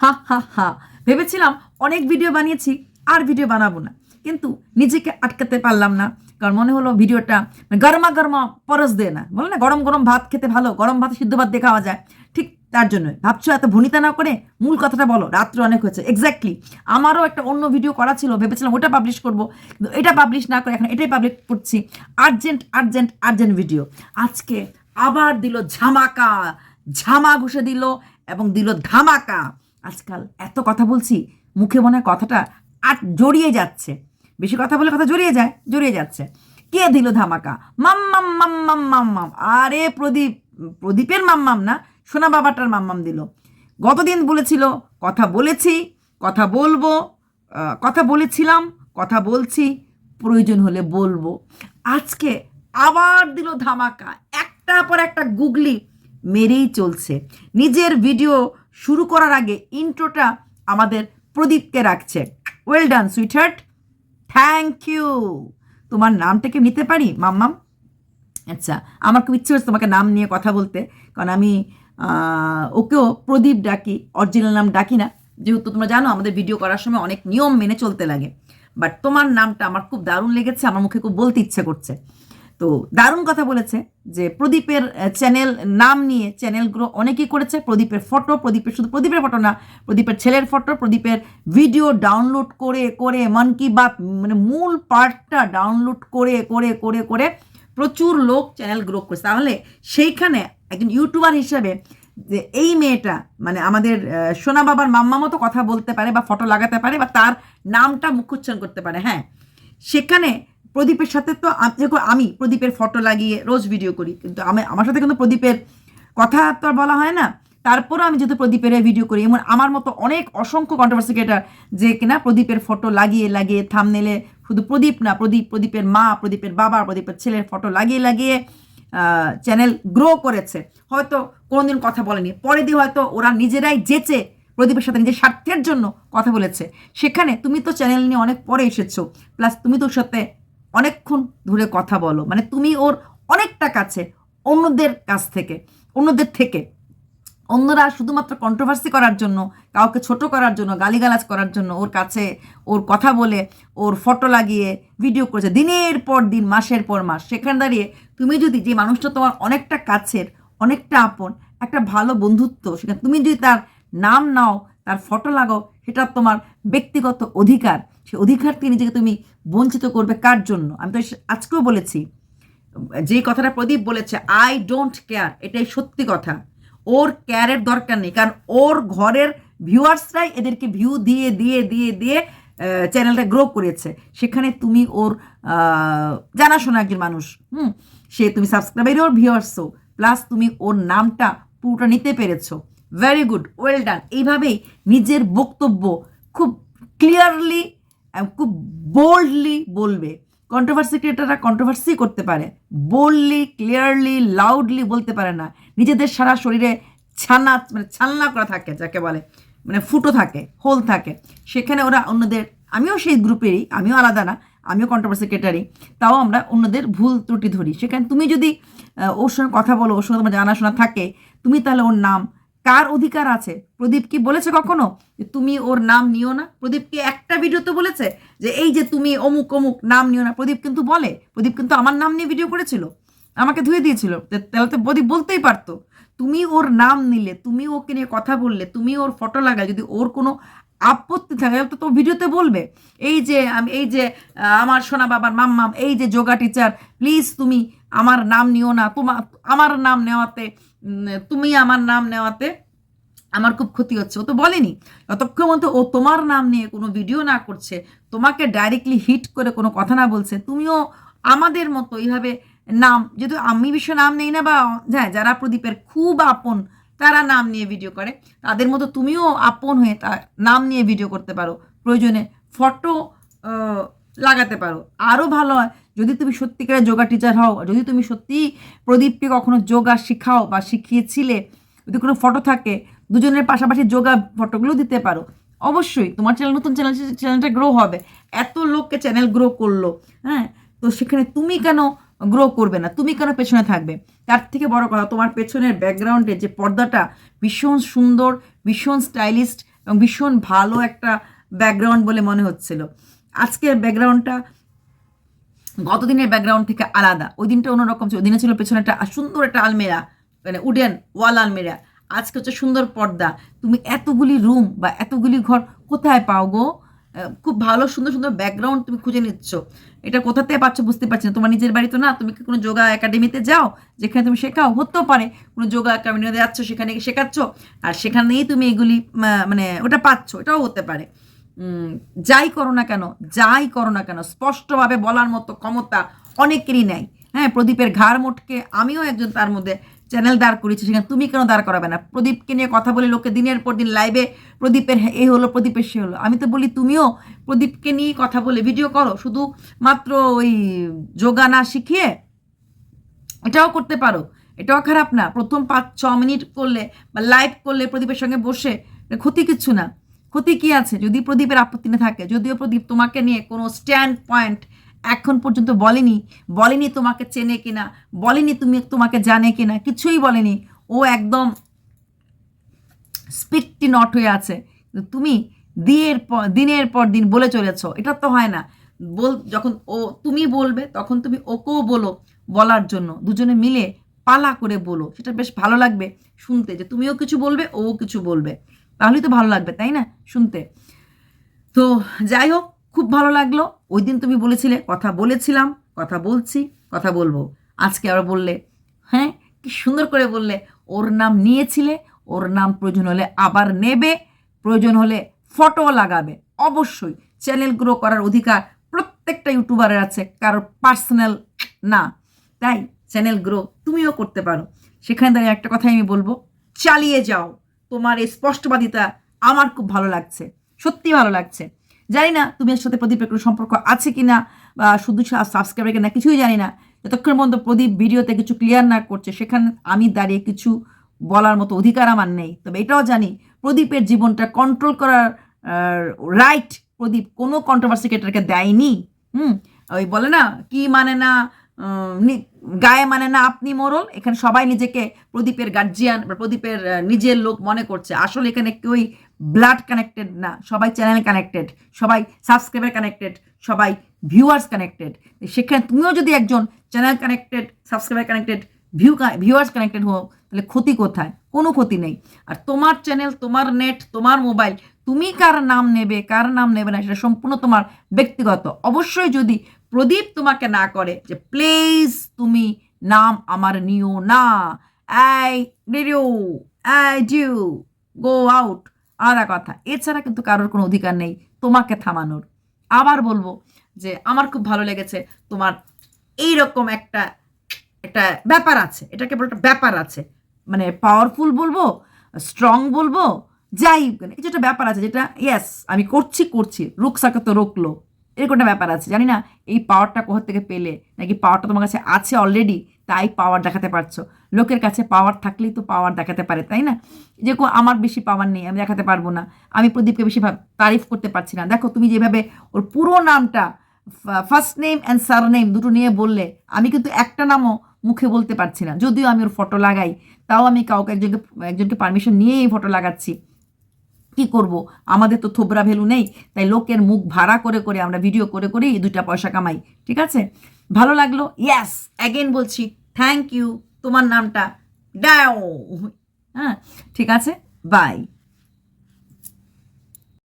হা হা হা। ভেবেছিলাম অনেক ভিডিও বানিয়েছি, আর ভিডিও বানাবো না। কিন্তু নিজেকে আটকাতে পারলাম না, কারণ মনে হলো ভিডিওটা মানে গরমা গরমা পরশ দেয় না। বলে না, গরম গরম ভাত খেতে ভালো, গরম ভাত সিদ্ধ ভাত দিয়ে খাওয়া যায়। ঠিক তার জন্য ভাবছ এত ভনিতা না করে মূল কথাটা বলো, রাত্রে অনেক হয়েছে। এক্স্যাক্টলি আমারও একটা অন্য ভিডিও করা ছিল, ভেবেছিলাম ওটা পাবলিশ করব, কিন্তু এটা পাবলিশ না করে এখন এটাই পাবলিশ করছি। আর্জেন্ট আর্জেন্ট আর্জেন্ট ভিডিও আজকে আবার দিল ঝামাকা। ঝামা ঘুষে দিল এবং দিল ধামাকা। আজকাল এত কথা বলছি, মুখে মনে কথাটা আর জড়িয়ে যাচ্ছে। বেশি কথা বলে কথা জড়িয়ে যায়, জড়িয়ে যাচ্ছে। কে দিল ধামাকা? মাম মাম মাম মাম মাম মাম। আরে প্রদীপ, প্রদীপের মাম মাম না, সোনা বাবাটার মাম মাম দিল। গতদিন বলেছিল, কথা বলেছি, কথা বলব কথা বলেছিলাম, কথা বলছি, প্রয়োজন হলে বলব। আজকে আবার দিল ধামাকা। একটার পর একটা গুগলি মেরেই চলছে। নিজের ভিডিও শুরু করার আগে ইন্ট্রোটা আমাদের প্রদীপকে রাখছে। Well done sweetheart thank you তোমার নামটা নামটাকে নিতে পারি, মাম্মাম? আচ্ছা আমার খুব ইচ্ছে হচ্ছে তোমাকে নাম নিয়ে কথা বলতে, কারণ আমি ওকেও প্রদীপ ডাকি অরিজিনাল নাম ডাকি না। যেহেতু তোমরা জানো, আমাদের ভিডিও করার সময় অনেক নিয়ম মেনে চলতে লাগে। বাট তোমার নামটা আমার খুব দারুণ লেগেছে, আমার মুখে খুব বলতে ইচ্ছে করছে। তো দারুণ কথা বলেছে যে প্রদীপের চ্যানেল নাম নিয়ে চ্যানেলগুলো অনেকেই করেছে। প্রদীপের ফটো প্রদীপের শুধু প্রদীপের ফটো না, প্রদীপের ছেলের ফটো প্রদীপের ভিডিও ডাউনলোড করে করে মন কি বাত মানে মূল পার্টটা ডাউনলোড করে করে করে করে প্রচুর লোক চ্যানেল গ্রো করেছে। তাহলে সেইখানে একজন ইউটিউবার হিসেবে যে এই মেয়েটা মানে আমাদের সোনা বাবার মাম্মা মতো কথা বলতে পারে বা ফটো লাগাতে পারে বা তার নামটা মুখোচ্ছন করতে পারে হ্যাঁ। সেখানে প্রদীপের সাথে তো আমি প্রদীপের ফটো লাগিয়ে রোজ ভিডিও করি। কিন্তু আমি, আমার সাথে কিন্তু প্রদীপের কথা তো আর বলা হয় না। তারপরও আমি যেহেতু প্রদীপের ভিডিও করি, এমন আমার মতো অনেক অসংখ্য কন্ট্রোভার্সি ক্রিয়েটার যে কিনা প্রদীপের ফটো লাগিয়ে লাগিয়ে থাম থামনেলে শুধু প্রদীপ না, প্রদীপ, প্রদীপের মা, প্রদীপের বাবা, প্রদীপের ছেলের ফটো লাগিয়ে লাগিয়ে চ্যানেল গ্রো করেছে। হয়তো কোনোদিন কথা বলেনি। পরে দিয়ে হয়তো ওরা নিজেরাই যেচে প্রদীপের সাথে নিজের স্বার্থের জন্য কথা বলেছে। সেখানে তুমি তো চ্যানেল নিয়ে অনেক পরে এসেছ। প্লাস তুমি তো সাথে অনেকক্ষণ ধরে কথা বলো। মানে তুমি ওর অনেকটা কাছে, অন্যদের কাছ থেকে, অন্যদের থেকে। অন্যরা শুধুমাত্র কন্ট্রোভার্সি করার জন্য, কাউকে ছোট করার জন্য, গালিগালাজ করার জন্য ওর কাছে ওর কথা বলে, ওর ফটো লাগিয়ে ভিডিও করেছে। দিনের পর দিন, মাসের পর মাস। সেখানে দাঁড়িয়ে তুমি যদি যে মানুষটা তোমার অনেকটা কাছের, অনেকটা আপন, একটা ভালো বন্ধুত্ব, সেখানে তুমি যদি তার নাম নাও, তার ফটো লাগাও, সেটা তোমার ব্যক্তিগত অধিকার। সে অধিকার থেকে নিজেকে তুমি বঞ্চিত করবে কার জন্য? আমি তো আজকেও বলেছি, যে কথাটা প্রদীপ বলেছে আই ডোন্ট কেয়ার এটাই সত্যি কথা। ওর কেয়ারের দরকার নেই, কারণ ওর ঘরের ভিউয়ার্সরাই এদেরকে ভিউ দিয়ে দিয়ে দিয়ে দিয়ে চ্যানেলটা গ্রো করেছে। সেখানে তুমি ওর জানাশোনা একজন মানুষ, হুম? সে তুমি সাবস্ক্রাইবারই ওর ভিউয়ার্সও প্লাস তুমি ওর নামটা পুরোটা নিতে পেরেছ। ভেরি গুড ওয়েল ডান এইভাবেই নিজের বক্তব্য খুব ক্লিয়ারলি খুব বোল্ডলি বলবে। কন্ট্রোভার্সি ক্রিয়েটাররা কন্ট্রোভার্সি করতে পারে। বোল্ডলি ক্লিয়ারলি লাউডলি বলতে পারে না। নিজেদের সারা শরীরে ছানা মানে ছালনা করা থাকে, যাকে বলে মানে ফুটো থাকে, হোল থাকে। সেখানে ওরা অন্যদের, আমিও সেই গ্রুপেরই, আমিও আলাদা না, আমিও কন্ট্রোভার্সি ক্রিয়েটারই তাও আমরা অন্যদের ভুল ত্রুটি ধরি। সেখানে তুমি যদি ওর সঙ্গে কথা বলো, ওর সঙ্গে তোমার জানাশোনা থাকে, তুমি তাহলে ওর নাম কার অধিকার আছে? প্রদীপ কি বলেছে কখনো? যে তুমি ওর নাম নিও না? প্রদীপ কি একটা ভিডিওতে বলেছে? যে এই যে তুমি অমুক অমুক নাম নিও না? প্রদীপ কিন্তু বলে। প্রদীপ কিন্তু আমার নাম নিয়ে ভিডিও করেছিল। আমাকে ধুয়ে দিয়েছিল। তাহলে তো প্রদীপ বলতেই পারতো। তুমি ওর নাম নিলে, তুমি ওকে নিয়ে কথা বললে, তুমি ওর ফটো লাগালে, যদি ওর কোনো আপত্তি থাকে তো তো ভিডিওতে বলবে। এই যে আমি, এই যে আমার সোনা বাবার মাম্মাম, এই যে যোগা টিচার প্লিজ তুমি আমার নাম নিও না। তোমার আমার নাম নেওয়াতে তুমি আমার নাম নেওয়াতে আমার খুব ক্ষতি হচ্ছে। ও তো বলেনি। যতক্ষণ মতো ও তোমার নাম নিয়ে কোনো ভিডিও না করছে, তোমাকে ডাইরেক্টলি হিট করে কোনো কথা না বলছে, তুমিও আমাদের মতো এইভাবে নাম, যেহেতু আমি বিশ্ব নাম নেই না বা হ্যাঁ যারা প্রদীপের খুব আপন, তারা নাম নিয়ে ভিডিও করে। তাদের মতো তুমিও আপন হয়ে তা নাম নিয়ে ভিডিও করতে পারো। প্রয়োজনে ফটো লাগাতে পারো। আরও ভালো হয় যদি তুমি সত্যিকারের যোগা টিচার হও যদি তুমি সত্যিই প্রদীপকে কখনো যোগা শিখাও বা শিখিয়েছিলে, যদি কোনো ফটো থাকে, দুজনের পাশাপাশি যোগা ফটোগুলো দিতে পারো। অবশ্যই তোমার চ্যানেল নতুন চ্যানেল চ্যানেলটা গ্রো হবে। এত লোককে চ্যানেল গ্রো করল হ্যাঁ? তো সেখানে তুমি কেন গ্রো করবে না? তুমি কেন পেছনে থাকবে? তার থেকে বড় কথা, তোমার পেছনের ব্যাকগ্রাউন্ডে যে পর্দাটা ভীষণ সুন্দর, ভীষণ স্টাইলিস্ট এবং ভীষণ ভালো একটা ব্যাকগ্রাউন্ড বলে মনে হচ্ছিল। আজকের ব্যাকগ্রাউন্ডটা গতদিনের ব্যাকগ্রাউন্ড থেকে আলাদা। ওই দিনটা অন্যরকম ছিল। ওই দিনে ছিল পেছনে একটা সুন্দর একটা আলমেরা। মানে উডেন ওয়াল আলমেরা। আজকে হচ্ছে সুন্দর পর্দা। তুমি এতগুলি রুম বা এতগুলি ঘর কোথায় পাও গো? খুব ভালো, সুন্দর সুন্দর ব্যাকগ্রাউন্ড তুমি খুঁজে নিচ্ছ। এটা কোথা থেকে পাচ্ছ বুঝতে পারছি না। তোমার নিজের বাড়ি তো না তুমি কি কোনো যোগা একাডেমিতে যাও? যেখানে তুমি শেখাও? হতেও পারে। কোনো যোগা একাডেমিতে যাচ্ছ, সেখানে শেখাচ্ছ? আর সেখানেই তুমি এগুলি মানে ওটা পাচ্ছ। এটাও হতে পারে। যাই করো না কেন, যাই করো না কেন, স্পষ্টভাবে বলার মতো ক্ষমতা অনেকেরই নেই। হ্যাঁ প্রদীপের ঘাড় মোটকে আমিও একজন তার মধ্যে চ্যানেল দাঁড় করেছি সেখানে তুমি কেন দাঁড় করাবে না? প্রদীপকে নিয়ে কথা বলে লোকে দিনের পর দিন লাইভে প্রদীপের এই হলো, প্রদীপের সে হলো। আমি তো বলি, তুমিও প্রদীপকে নিয়ে কথা বলে ভিডিও করো, শুধু মাত্র ওই যোগা না শিখিয়ে এটাও করতে পারো। এটাও খারাপ না। প্রথম পাঁচ ছ মিনিট করলে বা লাইভ করলে প্রদীপের সঙ্গে বসে ক্ষতি কিচ্ছু না। ক্ষতি কি আছে? যদি প্রদীপের আপত্তি না থাকে, যদিও প্রদীপ তোমাকে নিয়ে কোনো স্ট্যান্ড পয়েন্ট এখন পর্যন্ত বলেনি বলেনি তোমাকে চেনে কিনা, বলেনি তুমি তোমাকে জানে কিনা, কিছুই বলেনি। ও একদম স্পিকটি নট হয়ে আছে। তুমি দিনের পর দিনের পর দিন বলে চলেছ, এটা তো হয় না। বল, যখন ও, তুমি বলবে, তখন তুমি ওকেও বলো বলার জন্য। দুজনে মিলে পালা করে বলো, সেটা বেশ ভালো লাগবে শুনতে। যে তুমিও কিছু বলবে ও কিছু বলবে। তাহলেই তো ভালো লাগবে, তাই না? শুনতে। তো যাই হোক, খুব ভালো লাগল। ওই দিন তুমি বলেছিলে, কথা বলেছিলাম, কথা বলছি, কথা বলব। আজকে আবার বললে হ্যাঁ কি সুন্দর করে বললে, ওর নাম নিয়েছিলে, ওর নাম প্রয়োজন হলে আবার নেবে, প্রয়োজন হলে ফটো লাগাবে। অবশ্যই চ্যানেল গ্রো করার অধিকার প্রত্যেকটা ইউটিউবারের আছে, কারোর পার্সোনাল না। তাই চ্যানেল গ্রো, তুমিও করতে পারো। সেখানে দাঁড়িয়ে একটা কথাই আমি বলব, চালিয়ে যাও। তোমার এই স্পষ্টবাদিতা আমার খুব ভালো লাগছে, সত্যি ভালো লাগছে। জানি না তুমি এর সাথে প্রদীপের কোনো সম্পর্ক আছে কি না বা শুধু সাবস্ক্রাইবার কিনা কিছুই জানি না। যতক্ষণ পর্যন্ত প্রদীপ ভিডিওতে কিছু ক্লিয়ার না করছে, সেখানে আমি দাঁড়িয়ে কিছু বলার মতো অধিকার আমার নেই। তবে এটাও জানি, প্রদীপের জীবনটা কন্ট্রোল করার রাইট প্রদীপ কোনো কন্ট্রোভার্সি ক্রিয়েটারকে দেয়নি। হুম? ওই বলে না, কি মানে না গায়ে মানে না আপনি মোরল এখানে সবাই নিজেকে প্রদীপের গার্জিয়ান বা প্রদীপের নিজের লোক মনে করছে। আসলে এখানে কেউই ব্লাড কানেক্টেড না, সবাই চ্যানেল কানেক্টেড সবাই সাবস্ক্রাইবার কানেক্টেড সবাই ভিউয়ার্স কানেক্টেড সেখানে তুমিও যদি একজন channel connected subscriber connected view viewers connected হও, তাহলে ক্ষতি কোথায়? কোনো ক্ষতি নেই। আর তোমার চ্যানেল তোমার নেট তোমার মোবাইল তুমি কার নাম নেবে, কার নাম নেবে না, সেটা সম্পূর্ণ তোমার ব্যক্তিগত। অবশ্যই যদি প্রদীপ তোমাকে না করে যে, প্লিজ তুমি নাম আমার নিও না। ডিউ, গো আউট। আলাদা কথা। এছাড়া কিন্তু কারোর কোনো অধিকার নেই তোমাকে থামানোর। আবার বলব যে, আমার খুব ভালো লেগেছে তোমার এই রকম একটা একটা ব্যাপার আছে। এটাকে বলে একটা ব্যাপার আছে। মানে পাওয়ারফুল বলব স্ট্রং বলব, যাই কিছু একটা ব্যাপার আছে যেটা ইয়েস আমি করছি করছি। রুকসাকে তো রোকলো। এরকম একটা ব্যাপার আছে? জানি না, এই পাওয়ারটা কোথা থেকে পেলে? নাকি পাওয়ারটা তোমার কাছে আছে অলরেডি তাই পাওয়ার দেখাতে পারছ? লোকের কাছে পাওয়ার থাকলেই তো পাওয়ার দেখাতে পারে, তাই না? যে আমার বেশি পাওয়ার নেই, আমি দেখাতে পারব না। আমি প্রদীপকে বেশি তারিফ করতে পারছি না। দেখো, তুমি যেভাবে ওর পুরো নামটা first name and surname দুটো নিয়ে বললে, আমি কিন্তু একটা নামও মুখে বলতে পারছি না। যদিও আমি ওর ফটো লাগাই, তাও আমি কাউকে একজনকে একজনকে পারমিশন নিয়ে এই ফটো লাগাচ্ছি। কি করব? আমাদের তো থোবরা ভ্যালু নেই, তাই লোকের মুখ ভাড়া করে করে আমরা ভিডিও করে করে এই দুটা পয়সা কামাই, ঠিক আছে? ভালো লাগল? ইয়াস অ্যাগেন বলছি থ্যাংক ইউ তোমার নামটা ডাও হ্যাঁ ঠিক আছে? বাই